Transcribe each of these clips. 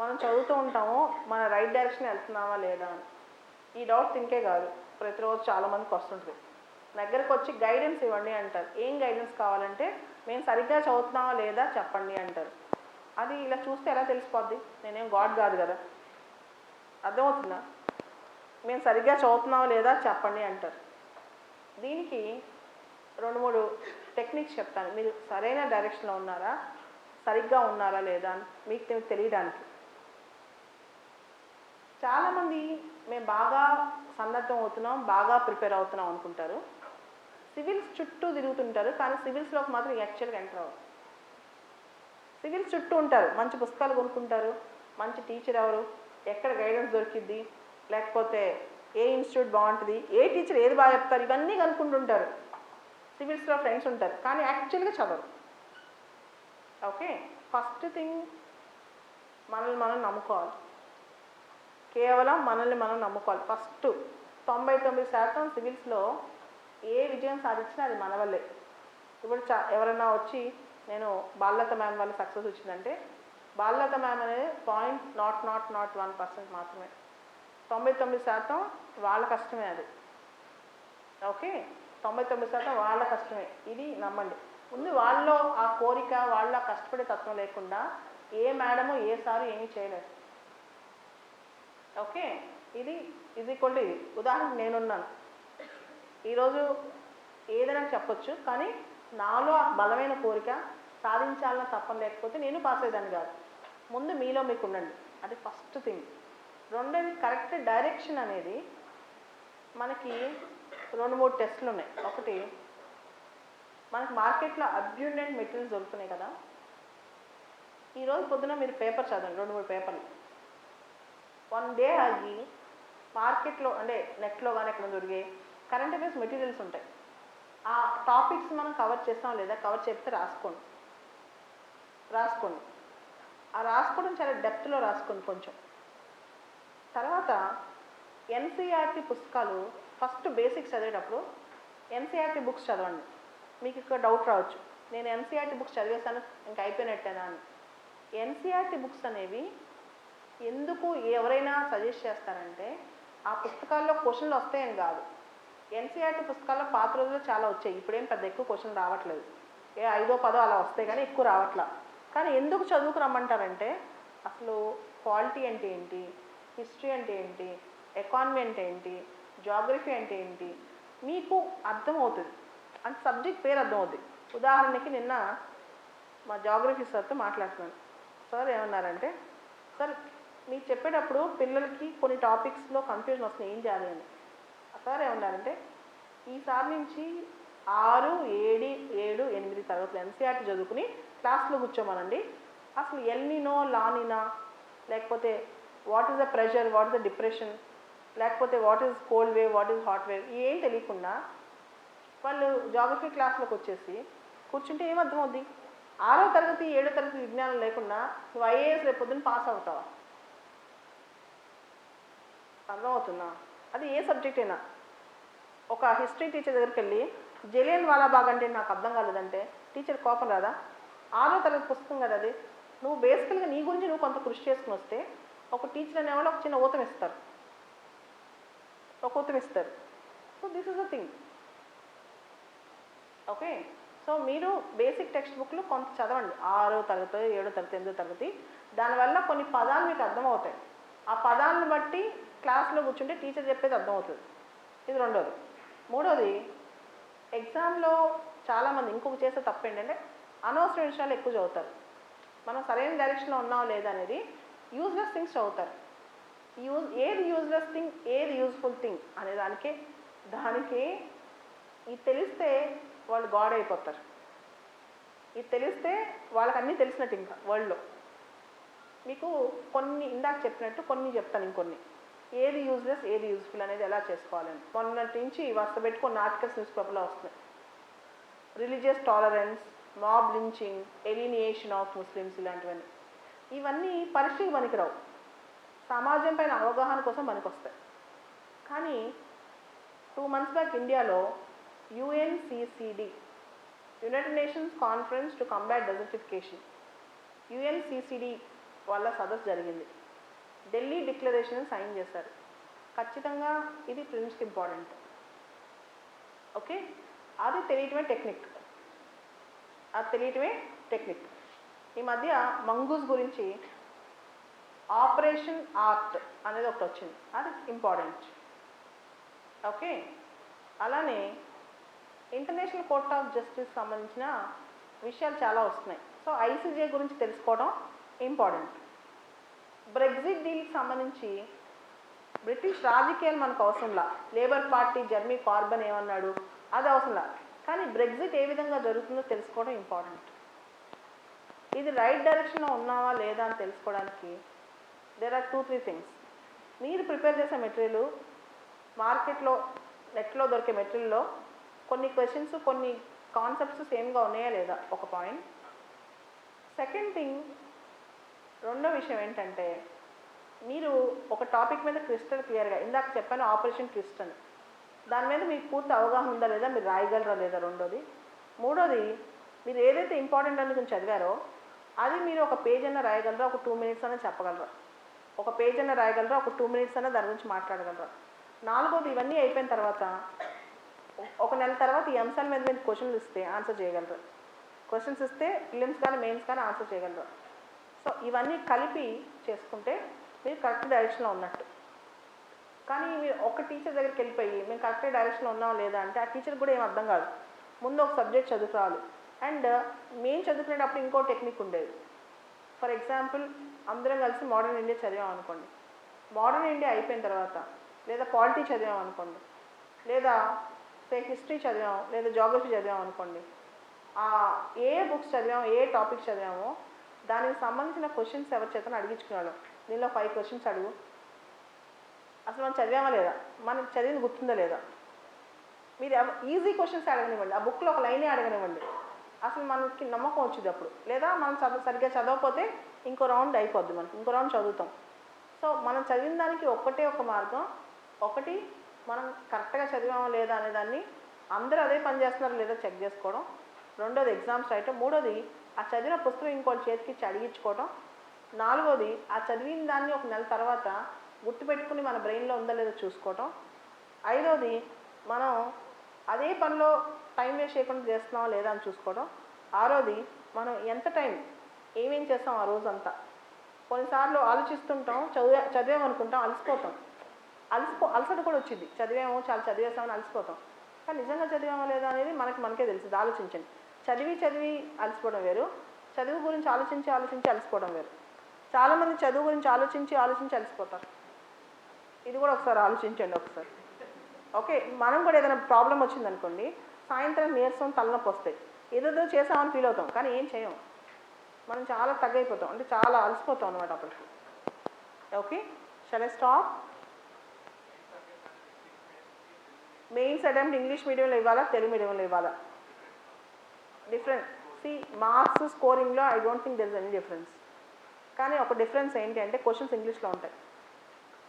మనం చదువుతూ ఉంటాము మన రైట్ డైరెక్షన్ వెళ్తున్నామా లేదా అని. ఈ డౌట్ ఇంకే కాదు. ప్రతిరోజు చాలామందికి వస్తుంటుంది దగ్గరకు వచ్చి గైడెన్స్ ఇవ్వండి అంటారు. ఏం గైడెన్స్ కావాలంటే మేము సరిగ్గా చదువుతున్నామా లేదా చెప్పండి అంటారు. అది ఇలా చూస్తే ఎలా తెలిసిపోద్ది? నేనేం గాడ్ కాదు కదా. అర్థమవుతుందా? మేము సరిగ్గా చదువుతున్నామా లేదా చెప్పండి అంటారు. దీనికి రెండు మూడు టెక్నిక్స్ చెప్తాను. మీరు సరైన డైరెక్షన్లో ఉన్నారా? సరిగ్గా ఉన్నారా లేదా అని మీకు తెలియడానికి. చాలామంది మేము బాగా సన్నద్ధం అవుతున్నాం బాగా ప్రిపేర్ అవుతున్నాం అనుకుంటారు. సివిల్స్ చుట్టూ తిరుగుతుంటారు కానీ సివిల్స్లోకి మాత్రం యాక్చువల్గా ఎంటర్ అవ్వరు. సివిల్స్ చుట్టూ ఉంటారు మంచి పుస్తకాలు కొనుక్కుంటారు మంచి టీచర్ ఎవరు ఎక్కడ గైడెన్స్ దొరికిద్ది లేకపోతే ఏ ఇన్స్టిట్యూట్ బాగుంటుంది ఏ టీచర్ ఏది బాగా చెప్తారు ఇవన్నీ కనుక్కుంటుంటారు సివిల్స్లో ఫ్రెండ్స్ ఉంటారు కానీ యాక్చువల్గా చదవరు. ఓకే? ఫస్ట్ థింగ్ మనల్ని మనం నమ్ముకోవాలి. కేవలం మనల్ని మనం నమ్ముకోవాలి. ఫస్ట్ తొంభై తొమ్మిది శాతం సివిల్స్లో ఏ విజయం సాధించినా అది మన వల్లే. ఇప్పుడు చా ఎవరైనా వచ్చి నేను బాలలత మ్యామ్ వల్ల సక్సెస్ వచ్చిందంటే బాలలత మ్యామ్ అనేది point naught naught naught one percent మాత్రమే. తొంభై తొమ్మిది శాతం వాళ్ళ కష్టమే అది. ఓకే? తొంభై తొమ్మిది శాతం వాళ్ళ కష్టమే. ఇది నమ్మండి. ముందు వాళ్ళలో ఆ కోరిక వాళ్ళ కష్టపడే తత్వం లేకుండా ఏ మేడము ఏ సారు ఏమీ చేయలేదు. ఓకే. ఇది ఇది ఈక్వల్ టు ఇది. నేనున్నాను. ఈరోజు ఏదైనా చెప్పొచ్చు కానీ నాలో బలమైన కోరిక సాధించాలన్న తప్పన లేకపోతే నేను పాస్ అయ్యేదాన్ని కాదు. ముందు మీలో మీకు ఉండండి. అది ఫస్ట్ థింగ్. రెండోది కరెక్ట్ డైరెక్షన్ అనేది మనకి రెండు మూడు టెస్ట్లు ఉన్నాయి. ఒకటి మనకి మార్కెట్లో అబ్యూండెంట్ మెటీరియల్స్ దొరుకుతున్నాయి కదా. ఈరోజు పొద్దున మీరు పేపర్ చదవండి. రెండు మూడు పేపర్లు. వన్ డే ఆగి మార్కెట్లో అంటే నెట్లో కానీ ఎక్కడ దొరికే కరెంట్ అఫైర్స్ మెటీరియల్స్ ఉంటాయి. ఆ టాపిక్స్ మనం కవర్ చేస్తాం లేదా కవర్ చెప్తే రాసుకోండి. రాసుకోండి. ఆ రాసుకోవడం చాలా డెప్త్లో రాసుకోండి కొంచెం. తర్వాత ఎన్సీఆర్టీ పుస్తకాలు ఫస్ట్ బేసిక్స్ చదివేటప్పుడు ఎన్సీఆర్టీ బుక్స్ చదవండి. మీకు ఇక్కడ డౌట్ రావచ్చు. నేను ఎన్సీఆర్టీ బుక్స్ చదివేశాను ఇంకా అయిపోయినట్టేనా అని. ఎన్సీఆర్టీ బుక్స్ అనేవి ఎందుకు ఎవరైనా సజెస్ట్ చేస్తారంటే ఆ పుస్తకాల్లో క్వశ్చన్లు వస్తాయని కాదు. ఎన్సీఆర్టీ పుస్తకాల్లో పాత రోజుల్లో చాలా వచ్చాయి. ఇప్పుడేం పెద్ద ఎక్కువ క్వశ్చన్ రావట్లేదు. ఏ ఐదో పదో అలా వస్తాయి కానీ ఎక్కువ రావట్లా. కానీ ఎందుకు చదువుకు రమ్మంటారంటే అసలు పాలిటీ అంటే ఏంటి? హిస్టరీ అంటే ఏంటి? ఎకానమీ అంటే ఏంటి? జాగ్రఫీ అంటే ఏంటి? మీకు అర్థమవుతుంది. అంటే సబ్జెక్ట్ పేరు అర్థమవుతుంది ఉదాహరణకి నిన్న మా జాగ్రఫీ సార్తో మాట్లాడుతున్నాను. సార్ ఏమన్నారంటే సార్ మీరు చెప్పేటప్పుడు పిల్లలకి కొన్ని టాపిక్స్లో కన్ఫ్యూజన్ వస్తుంది. ఏం చేయాలి అని. సార్ ఏమన్నారంటే ఈసారి నుంచి ఆరు ఏడు ఏడు ఎనిమిది తరగతులు ఎన్సీఆర్టీ చదువుకుని క్లాస్లో కూర్చోమనండి. అసలు ఎల్నినో లానినా లేకపోతే what is the pressure what is the depression లేకపోతే what is cold wave what is hot wave ఏం తెలియకుండా వాళ్ళు జాగ్రఫీ క్లాస్లోకి వచ్చేసి కూర్చుంటే ఏం అర్థమవుద్ది ఆరో తరగతి ఏడో తరగతి విజ్ఞానం లేకుండా నువ్వు ఐఏఎస్ రేపు పొద్దున్న పాస్ అవుతావా? అర్థమవుతుందా? అది ఏ సబ్జెక్ట్ అయినా. ఒక హిస్టరీ టీచర్ దగ్గరికి వెళ్ళి జలియన్ వాలాబాగ్ అంటే నాకు అర్థం కాలేదంటే టీచర్ కోపం రాదా? ఆరో తరగతి పుస్తకం కదా అది. నువ్వు బేసికల్గా నీ గురించి నువ్వు కొంత కృషి చేసుకుని వస్తే ఒక టీచర్ అనేవాళ్ళు ఒక చిన్న ఊతం ఇస్తారు. ఒక ఊతం ఇస్తారు. So this is the thing okay so మీరు బేసిక్ టెక్స్ట్ బుక్లు కొంత చదవండి. ఆరో తరగతి ఏడో తరగతి ఎనిమిదో తరగతి. దానివల్ల కొన్ని పదాలు మీకు అర్థమవుతాయి. ఆ పదాలను బట్టి క్లాస్లో కూర్చుంటే టీచర్ చెప్పేది అర్థమవుతుంది. ఇది రెండోది. మూడోది ఎగ్జామ్లో చాలామంది ఇంకొక చేసే తప్పు ఏంటంటే అనవసర విషయాలు ఎక్కువ చదువుతారు. మనం సరైన డైరెక్షన్లో ఉన్నాం లేదా అనేది యూజ్లెస్ థింగ్స్ చదువుతారు. యూజ్ ఏది యూజ్లెస్ థింగ్ ఏది యూజ్ఫుల్ థింగ్ అనే దానికి దానికి ఇది తెలిస్తే వాళ్ళు గాడ్ అయిపోతారు. ఇది తెలిస్తే వాళ్ళకి అన్నీ తెలిసినట్టు ఇంకా వరల్డ్లో. మీకు కొన్ని ఇందాక చెప్పినట్టు కొన్ని చెప్తాను ఇంకొన్ని. ఏది యూజ్లెస్ ఏది యూజ్ఫుల్ అనేది ఎలా చేసుకోవాలని మొన్నటి నుంచి వరుస పెట్టుకుని ఆర్టికల్స్ న్యూస్ పేపర్లో వస్తున్నాయి. Religious tolerance mob lynching alienation of Muslims ఇలాంటివన్నీ. ఇవన్నీ పరీక్షకి పనికిరావు. సమాజం పైన అవగాహన కోసం పనికొస్తాయి. కానీ టూ మంత్స్ బ్యాక్ ఇండియాలో UNCCD United Nations Conference to Combat Desertification UNCCD వాళ్ళ సదస్సు జరిగింది. ఢిల్లీ డిక్లరేషన్ సైన్ చేశారు. ఖచ్చితంగా ఇది ప్రిన్స్కి ఇంపార్టెంట్. ఓకే? అది తెలియటమే టెక్నిక్. అది తెలియటమే టెక్నిక్. ఈ మధ్య మంగూస్ గురించి ఆపరేషన్ ఆర్ట్ అనేది ఒకటి వచ్చింది. అది ఇంపార్టెంట్. ఓకే? అలానే ఇంటర్నేషనల్ కోర్ట్ ఆఫ్ జస్టిస్ సంబంధించిన విషయాలు చాలా వస్తున్నాయి. సో ఐసీజే గురించి తెలుసుకోవడం ఇంపార్టెంట్. బ్రెగ్జిట్ డీల్కి సంబంధించి బ్రిటిష్ రాజకీయాలు మనకు అవసరంలా లేబర్ పార్టీ జర్మీ కార్బన్ ఏమన్నాడు? అది అవసరంలా కానీ బ్రెగ్జిట్ ఏ విధంగా జరుగుతుందో తెలుసుకోవడం ఇంపార్టెంట్ ఇది రైట్ డైరెక్షన్లో ఉన్నావా లేదా అని తెలుసుకోవడానికి there are two three things మీరు ప్రిపేర్ చేసే మెటీరియల్ మార్కెట్లో నెట్లో దొరికే మెటీరియల్లో కొన్ని క్వశ్చన్స్ కొన్ని కాన్సెప్ట్స్ సేమ్గా ఉన్నాయా లేదా? ఒక పాయింట్ సెకండ్ థింగ్ రెండో విషయం ఏంటంటే మీరు ఒక టాపిక్ మీద క్రిస్టల్ క్లియర్గా ఇందాక చెప్పాను ఆపరేషన్ క్రిస్టల్ దాని మీద మీకు పూర్తి అవగాహన ఉందా లేదా మీరు రాయగలరా లేదా రెండోది. మూడోది మీరు ఏదైతే ఇంపార్టెంట్ అనుకుని చదివారో అది మీరు ఒక పేజ్ అన్న రాయగలరా ఒక టూ మినిట్స్ అన్న చెప్పగలరా? ఒక పేజ్ అన్న రాయగలరా ఒక టూ మినిట్స్ అన్న దాని గురించి మాట్లాడగలరా? నాలుగోది ఇవన్నీ అయిపోయిన తర్వాత ఒక నెల తర్వాత ఈ అంశాల మీద మీరు క్వశ్చన్లు ఇస్తే ఆన్సర్ చేయగలరు. క్వశ్చన్స్ ఇస్తే ఫిలిమ్స్ కానీ మెయిన్స్ కానీ ఆన్సర్ చేయగలరు. సో ఇవన్నీ కలిపి చేసుకుంటే మీరు కరెక్ట్ డైరెక్షన్లో ఉన్నట్టు. కానీ మీరు ఒక టీచర్ దగ్గరికి వెళ్ళిపోయి మేము కరెక్ట్ డైరెక్షన్లో ఉన్నాం లేదా? అంటే ఆ టీచర్ కూడా ఏం అర్థం కాదు. ముందు ఒక సబ్జెక్ట్ చదువుకోవాలి. అండ్ మేము చదువుకునేటప్పుడు ఇంకో టెక్నిక్ ఉండేది. ఫర్ ఎగ్జాంపుల్ అందరం కలిసి మోడర్న్ ఇండియా చదివాం అనుకోండి. మోడర్న్ ఇండియా అయిపోయిన తర్వాత లేదా పాలిటీ చదివాం అనుకోండి. లేదా సే హిస్టరీ చదివాం లేదా జాగ్రఫీ చదివాం అనుకోండి. ఏ బుక్స్ చదివాము ఏ టాపిక్ చదివామో దానికి సంబంధించిన క్వశ్చన్స్ ఎవరి చేతను అడిగించుకున్నాడు? దీనిలో ఫైవ్ క్వశ్చన్స్ అడుగు. అసలు మనం చదివామా లేదా? మనకి చదివింది గుర్తుందా లేదా? మీరు ఈజీ క్వశ్చన్స్ అడగనివ్వండి. ఆ బుక్లో ఒక లైనే అడగనివ్వండి. అసలు మనకి నమ్మకం వచ్చింది అప్పుడు. లేదా మనం చదువు సరిగ్గా చదవకపోతే ఇంకో రౌండ్ అయిపోద్ది మనకి. ఇంకో రౌండ్ చదువుతాం. సో మనం చదివిన దానికి ఒక్కటే ఒక మార్గం. ఒకటి మనం కరెక్ట్గా చదివామా లేదా అనే దాన్ని అందరూ అదే పని చేస్తున్నారు లేదా చెక్ చేసుకోవడం. రెండోది ఎగ్జామ్స్ రాయటం. మూడోది ఆ చదివిన పుస్తకం ఇంకోటి చేతికి ఇచ్చి నాలుగోది ఆ చదివిన దాన్ని ఒక నెల తర్వాత గుర్తుపెట్టుకుని మన బ్రెయిన్లో ఉందో లేదో చూసుకోవటం. ఐదోది మనం అదే పనిలో టైం వేస్ట్ చేయకుండా చేస్తున్నామా లేదా అని చూసుకోవడం ఆరోది మనం ఎంత టైం ఏమేం చేస్తాం ఆ రోజంతా. కొన్నిసార్లు ఆలోచిస్తుంటాం చదివా చదివామనుకుంటాం అలసిపోతాం. అలసిపో అలసట కూడా వచ్చింది. చదివేమో చాలా చదివేస్తామని అలసిపోతాం. కానీ నిజంగా చదివామా లేదా అనేది మనకి మనకే తెలిసింది ఆలోచించండి. చదివి చదివి అలసిపోవడం వేరు. చదువు గురించి ఆలోచించి ఆలోచించి అలసిపోవడం వేరు. చాలామంది చదువు గురించి ఆలోచించి ఆలోచించి అలసిపోతారు. ఇది కూడా ఒకసారి ఆలోచించండి ఒకసారి. ఓకే మనం కూడా ఏదైనా ప్రాబ్లం వచ్చిందనుకోండి సాయంత్రం నీరసం తలనొప్పి వస్తాయి. ఏదేదో చేసామని ఫీల్ అవుతాం కానీ ఏం చేయం? మనం చాలా తగ్గైపోతాం అంటే చాలా అలసిపోతాం అనమాట అప్పటికి okay shall I stop? Mains attempt English medium ఇవ్వాలా తెలుగు మీడియంలో ఇవ్వాలా? Different see marks స్కోరింగ్లో I don't think there is any difference కానీ ఒక డిఫరెన్స్ ఏంటి అంటే క్వశ్చన్స్ ఇంగ్లీష్లో ఉంటాయి.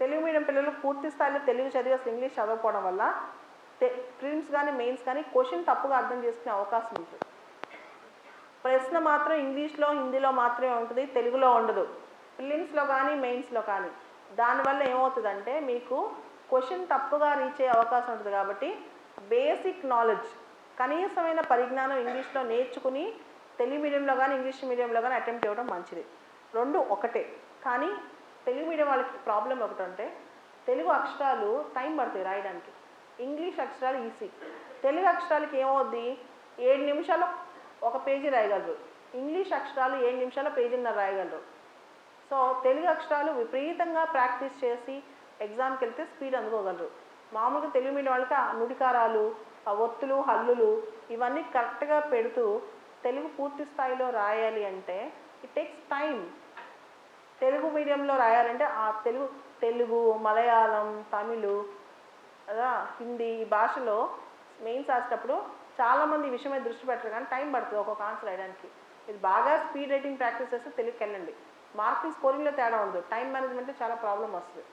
తెలుగు మీడియం పిల్లలు పూర్తి స్థాయిలో తెలుగు చదివి అసలు ఇంగ్లీష్ చదవకపోవడం వల్ల ప్రిలిమ్స్ కానీ మెయిన్స్ కానీ క్వశ్చన్ తప్పుగా అర్థం చేసుకునే అవకాశం ఉంటుంది ప్రశ్న మాత్రం ఇంగ్లీష్లో హిందీలో మాత్రమే ఉంటుంది తెలుగులో ఉండదు. ప్రిలిమ్స్లో కానీ మెయిన్స్లో కానీ. దానివల్ల ఏమవుతుందంటే మీకు క్వశ్చన్ తప్పుగా రీచ్ అయ్యే అవకాశం ఉంటుంది కాబట్టి బేసిక్ నాలెడ్జ్ కనీసమైన పరిజ్ఞానం ఇంగ్లీష్లో నేర్చుకుని తెలుగు మీడియంలో కానీ ఇంగ్లీష్ మీడియంలో కానీ అటెంప్ట్ చేయడం మంచిది. రెండు ఒకటే. కానీ తెలుగు మీడియం వాళ్ళకి ప్రాబ్లం ఒకటి అంటే తెలుగు అక్షరాలు టైం పడుతాయి రాయడానికి. ఇంగ్లీష్ అక్షరాలు ఈజీ. తెలుగు అక్షరాలకి ఏమవుద్ది? ఏడు నిమిషాలు ఒక పేజీ రాయగలరు. ఇంగ్లీష్ అక్షరాలు ఏడు నిమిషాల పేజీన్నర రాయగలరు. సో తెలుగు అక్షరాలు విపరీతంగా ప్రాక్టీస్ చేసి ఎగ్జామ్కి వెళ్తే స్పీడ్ అందుకోగలరు. మామూలుగా తెలుగు మీడియం వాళ్ళకి నుడికారాలు ఒత్తులు హల్లులు ఇవన్నీ కరెక్ట్గా పెడుతూ తెలుగు పూర్తి స్థాయిలో రాయాలి అంటే ఇట్ టేక్స్ టైం తెలుగు మీడియంలో రాయాలంటే ఆ తెలుగు తెలుగు మలయాళం తమిళ్ అదా హిందీ ఈ భాషలో మెయిన్స్ రాసేటప్పుడు చాలామంది ఈ దృష్టి పెట్టరు కానీ టైం పడుతుంది ఒక్కొక్క ఆన్సర్ రాయడానికి. ఇది బాగా స్పీడ్ రైటింగ్ ప్రాక్టీస్ చేస్తే తెలుగుకి వెళ్ళండి మార్కింగ్ స్కోరింగ్లో తేడా ఉండదు. టైం మేనేజ్మెంట్ చాలా ప్రాబ్లం వస్తుంది.